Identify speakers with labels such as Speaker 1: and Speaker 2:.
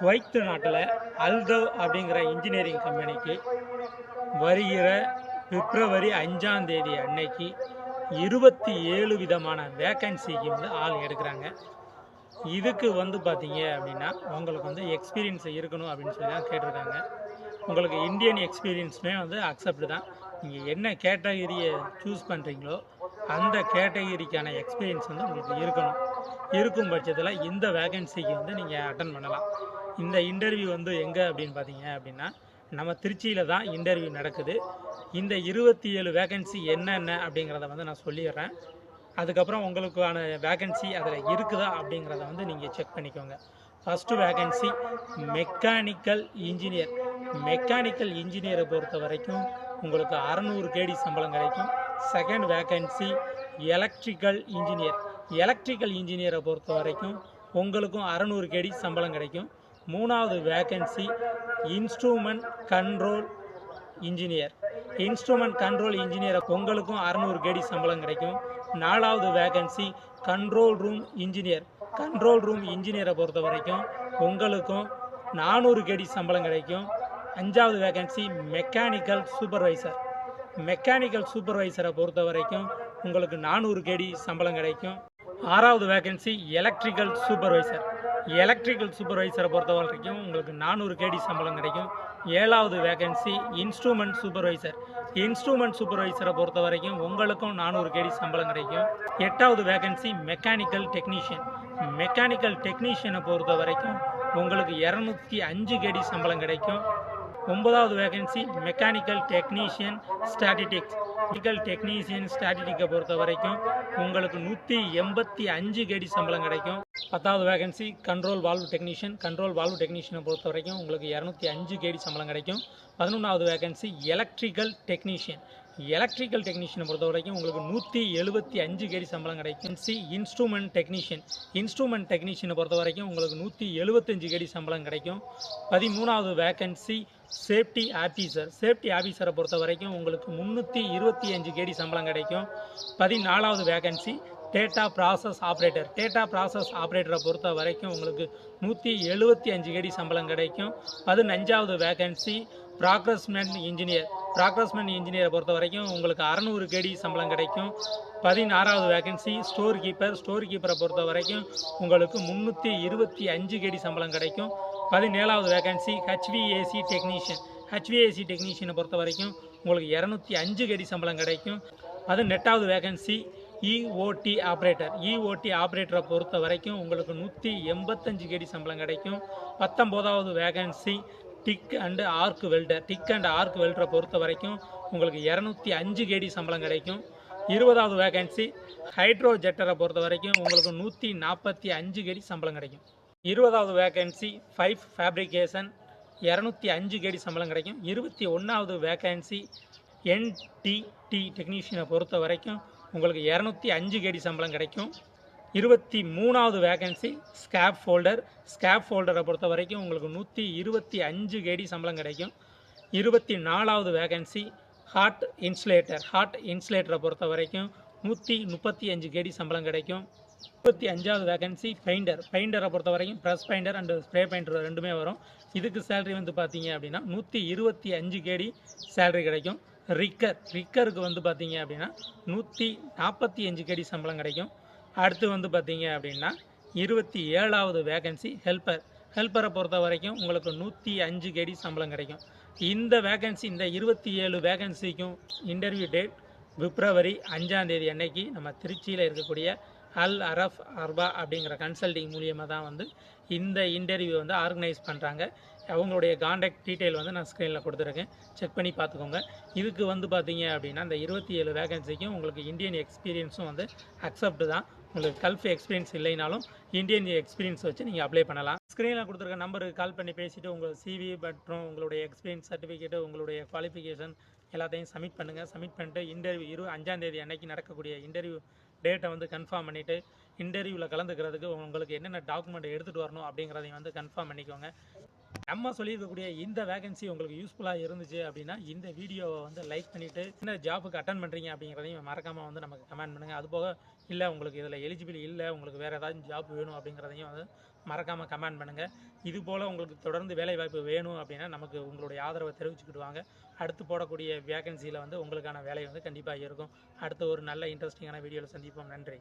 Speaker 1: Kuwait நாட்டில் அல்தவ் அப்படிங்கிற engineering கம்பெனிக்கு வருகிற பிப்ரவரி அஞ்சாம் தேதி அன்னைக்கு இருபத்தி ஏழு விதமான வேக்கன்சிக்கு வந்து ஆள் எடுக்கிறாங்க. இதுக்கு வந்து பார்த்தீங்க அப்படின்னா உங்களுக்கு வந்து எக்ஸ்பீரியன்ஸ் இருக்கணும் அப்படின்னு சொல்லி தான் கேட்டிருக்காங்க. உங்களுக்கு இந்தியன் எக்ஸ்பீரியன்ஸுமே வந்து அக்செப்ட் தான். நீங்கள் என்ன கேட்டகரியை சூஸ் பண்ணுறீங்களோ அந்த கேட்டகரிக்கான எக்ஸ்பீரியன்ஸ் வந்து உங்களுக்கு இருக்கணும். இருக்கும் பட்சத்தில் இந்த வேகன்சிக்கு வந்து நீங்கள் அட்டன் பண்ணலாம். இந்த இன்டர்வியூ வந்து எங்கே அப்படின்னு பார்த்தீங்க அப்படின்னா நம்ம திருச்சியில் தான் இன்டர்வியூ நடக்குது. இந்த இருபத்தி ஏழு வேகன்சி என்னென்ன அப்படிங்கிறத வந்து நான் சொல்லிடுறேன். அதுக்கப்புறம் உங்களுக்கான வேகன்சி அதில் இருக்குதா அப்படிங்கிறத வந்து நீங்கள் செக் பண்ணிக்கோங்க. First vacancy mechanical engineer mechanical இன்ஜினியரை பொறுத்த வரைக்கும் உங்களுக்கு அறநூறு கேடி சம்பளம் கிடைக்கும். Second vacancy electrical engineer electrical இன்ஜினியரை பொறுத்த வரைக்கும் உங்களுக்கும் அறநூறு கேடி சம்பளம் கிடைக்கும். மூணாவது vacancy instrument control engineer instrument control இன்ஜினியரை உங்களுக்கும் அறநூறு கேடி சம்பளம் கிடைக்கும். நாலாவது vacancy control room engineer control room இன்ஜினியரை பொறுத்த வரைக்கும் உங்களுக்கும் நானூறு கேடி சம்பளம் கிடைக்கும். அஞ்சாவது வேகன்சி மெக்கானிக்கல் சூப்பர்வைசர் மெக்கானிக்கல் சூப்பர்வைசரை பொறுத்த வரைக்கும் உங்களுக்கு நானூறு கேடி சம்பளம் கிடைக்கும். ஆறாவது வேகன்சி எலக்ட்ரிக்கல் சூப்பர்வைசர் எலக்ட்ரிக்கல் சூப்பர்வைசரை பொறுத்த வரைக்கும் உங்களுக்கு நானூறு கேடி சம்பளம் கிடைக்கும். ஏழாவது வேகன்சி இன்ஸ்ட்ருமெண்ட் சூப்பர்வைசர் இன்ஸ்ட்ருமெண்ட் சூப்பர்வைசரை பொறுத்த வரைக்கும் உங்களுக்கும் நானூறு கேடி சம்பளம் கிடைக்கும். எட்டாவது வேகன்சி மெக்கானிக்கல் டெக்னீஷியன் மெக்கானிக்கல் டெக்னீஷியனை பொறுத்த வரைக்கும் உங்களுக்கு இரநூத்தி அஞ்சு கேடி சம்பளம் கிடைக்கும். ஒன்பதாவது vacancy mechanical technician statistics mechanical technician ஸ்டாட்டிடிக்கை பொறுத்த வரைக்கும் உங்களுக்கு நூற்றி எண்பத்தி அஞ்சு கேடி சம்பளம் கிடைக்கும். பத்தாவது vacancy control valve technician control valve டெக்னீஷியனை பொறுத்த வரைக்கும் உங்களுக்கு இரநூத்தி அஞ்சு கேடி சம்பளம் கிடைக்கும். பதினொன்றாவது வேகன்சி எலக்ட்ரிக்கல் டெக்னீஷியன் எலக்ட்ரிக்கல் டெக்னீஷியனை பொறுத்த வரைக்கும் உங்களுக்கு நூற்றி எழுபத்தி அஞ்சு கேடி சம்பளம் கிடைக்கும். சி இன்ஸ்ட்ருமெண்ட் டெக்னீஷியன் இன்ஸ்ட்ருமெண்ட் டெக்னீஷியனை பொறுத்த வரைக்கும் உங்களுக்கு நூற்றி எழுபத்தஞ்சு கேடி சம்பளம் கிடைக்கும். பதிமூணாவது வேக்கன்சி சேஃப்டி ஆஃபீஸர் சேஃப்டி ஆஃபீஸரை பொறுத்த வரைக்கும் உங்களுக்கு முந்நூற்றி இருபத்தி அஞ்சு கேடி சம்பளம் கிடைக்கும். பதினாலாவது vacancy data process operator data process ஆப்ரேட்டரை பொறுத்த வரைக்கும் உங்களுக்கு நூற்றி எழுபத்தி அஞ்சு கேடி சம்பளம் கிடைக்கும். பதினஞ்சாவது வேகன்சி ப்ராக்ரஸ்மெண்ட் இன்ஜினியர் ப்ராக்ரஸ்மெண்ட் இன்ஜினியரை பொறுத்த வரைக்கும் உங்களுக்கு அறநூறு கேடி சம்பளம் கிடைக்கும். பதினாறாவது வேகன்சி ஸ்டோர் கீப்பர் ஸ்டோர் கீப்பரை பொறுத்த வரைக்கும் உங்களுக்கு முந்நூற்றி இருபத்தி அஞ்சு கேடி சம்பளம் கிடைக்கும். பதினேழாவது வேகன்சி ஹெச்விஏசி டெக்னீஷியன் ஹெச்விஏசி டெக்னீஷியனை பொறுத்த வரைக்கும் உங்களுக்கு இரநூத்தி அஞ்சு கேடி சம்பளம் கிடைக்கும். பதினெட்டாவது வேகன்சி இஓடி ஆப்ரேட்டர் இஓடி ஆப்ரேட்டரை பொறுத்த வரைக்கும் உங்களுக்கு நூற்றி எண்பத்தஞ்சு கேடி சம்பளம் கிடைக்கும். பத்தொம்போதாவது vacancy TIG and arc welder TIG and arc welder பொறுத்த வரைக்கும் உங்களுக்கு இரநூத்தி அஞ்சு கேடி சம்பளம் கிடைக்கும். இருபதாவது வேகன்சி ஹைட்ரோ ஜெட்டரை பொறுத்த வரைக்கும் உங்களுக்கு நூற்றி நாற்பத்தி அஞ்சு கேடி சம்பளம் கிடைக்கும். இருபதாவது வேகன்சி ஃபைவ் ஃபேப்ரிகேஷன் இரநூத்தி அஞ்சு கேடி சம்பளம் கிடைக்கும். இருபத்தி ஒன்றாவது வேகன்சி என்டிடி டெக்னீஷியனை பொறுத்த வரைக்கும் உங்களுக்கு இரநூத்தி அஞ்சு கேடி சம்பளம் கிடைக்கும். இருபத்தி மூணாவது வேகன்சி ஸ்கேப் ஃபோல்டர் ஸ்கேப் ஃபோல்டரை பொறுத்த வரைக்கும் உங்களுக்கு நூற்றி இருபத்தி அஞ்சு கேடி சம்பளம் கிடைக்கும். இருபத்தி நாலாவது வேகன்சி ஹார்ட் இன்சுலேட்டர் ஹார்ட் இன்சுலேட்டரை பொறுத்த வரைக்கும் நூற்றி முப்பத்தி அஞ்சு கேடி சம்பளம் கிடைக்கும். முப்பத்தி அஞ்சாவது வேகன்சி பெயிண்டர் பெயிண்டரை பொறுத்த வரைக்கும் brush painter and spray painter ரெண்டுமே வரும். இதுக்கு சேலரி வந்து பார்த்தீங்க அப்படின்னா நூற்றி இருபத்தி அஞ்சு கேடி சேலரி கிடைக்கும். ரிக்கர் ரிக்கருக்கு வந்து பார்த்தீங்க அப்படின்னா நூற்றி நாற்பத்தி அஞ்சு கேடி சம்பளம் கிடைக்கும். அடுத்து வந்து பார்த்தீங்க அப்படின்னா இருபத்தி ஏழாவது வேகன்சி ஹெல்பர் ஹெல்ப்பரை பொறுத்த வரைக்கும் உங்களுக்கு நூற்றி அஞ்சு கேடி சம்பளம் கிடைக்கும். இந்த வேகன்சி இந்த இருபத்தி ஏழு வேகன்சிக்கும் இன்டர்வியூ டேட் பிப்ரவரி அஞ்சாந்தேதி அன்னைக்கு நம்ம திருச்சியில் இருக்கக்கூடிய அல் அரஃப் அர்பா அப்படிங்கிற கன்சல்டிங் மூலியமாக தான் வந்து இந்த இன்டர்வியூ வந்து ஆர்கனைஸ் பண்ணுறாங்க அவங்களுடைய காண்டாக்ட் டீட்டெயில் வந்து நான் ஸ்க்ரீனில் கொடுத்துருக்கேன். செக் பண்ணி பார்த்துக்கோங்க. இதுக்கு வந்து பார்த்தீங்க அப்படின்னா இந்த இருபத்தி ஏழு வேகன்சிக்கும் உங்களுக்கு இந்தியன் எக்ஸ்பீரியன்ஸும் வந்து அக்செப்ட் தான். உங்களுக்கு கல்ஃப் எக்ஸ்பீரியன்ஸ் இல்லைனாலும் இந்தியன் எக்ஸ்பீரியன்ஸ் வச்சு நீங்கள் அப்ளை பண்ணலாம். ஸ்க்ரீனில் கொடுத்துருக்க நம்பருக்கு கால் பண்ணி பேசிவிட்டு உங்கள் சிவி மற்றும் உங்களுடைய எக்ஸ்பீரியன்ஸ் சர்டிஃபிகேட்டு உங்களுடைய குவாலிஃபிகேஷன் எல்லாத்தையும் சப்மிட் பண்ணுங்கள் சப்மிட் பண்ணிட்டு இன்டர்வியூ இரு அஞ்சாந்தேதி அன்னைக்கு நடக்கக்கூடிய இன்டர்வியூ டேட்டை வந்து கன்ஃபார்ம் பண்ணிவிட்டு இன்டர்வியூவில் கலந்துக்கிறதுக்கு உங்களுக்கு என்னென்ன டாக்குமெண்ட் எடுத்துகிட்டு வரணும் அப்படிங்கிறதையும் வந்து கன்ஃபார்ம் பண்ணிக்கோங்க. நம்ம சொல்லியிருக்கக்கூடிய இந்த வேகன்சி உங்களுக்கு யூஸ்ஃபுல்லாக இருந்துச்சு அப்படின்னா இந்த வீடியோவை வந்து லைக் பண்ணிவிட்டு என்ன ஜாபுக்கு அட்டன் பண்ணுறீங்க அப்படிங்கிறதையும் மறக்காமல் வந்து நமக்கு கமெண்ட் பண்ணுங்கள் அதுபோக இல்லை உங்களுக்கு இதில் எலிஜிபிள் இல்லை உங்களுக்கு வேறு ஏதாவது ஜாப் வேணும் அப்படிங்கிறதையும் வந்து மறக்காமல் கமெண்ட் பண்ணுங்கள் இது போல் உங்களுக்கு தொடர்ந்து வேலைவாய்ப்பு வேணும் அப்படின்னா நமக்கு உங்களுடைய ஆதரவை தெரிவிச்சுக்கிட்டு வாங்க அடுத்து போடக்கூடிய வேகன்சியில் வந்து உங்களுக்கான வேலை வந்து கண்டிப்பாக இருக்கும். அடுத்த ஒரு நல்ல இன்ட்ரெஸ்டிங்கான வீடியோவில் சந்திப்போம். நன்றி.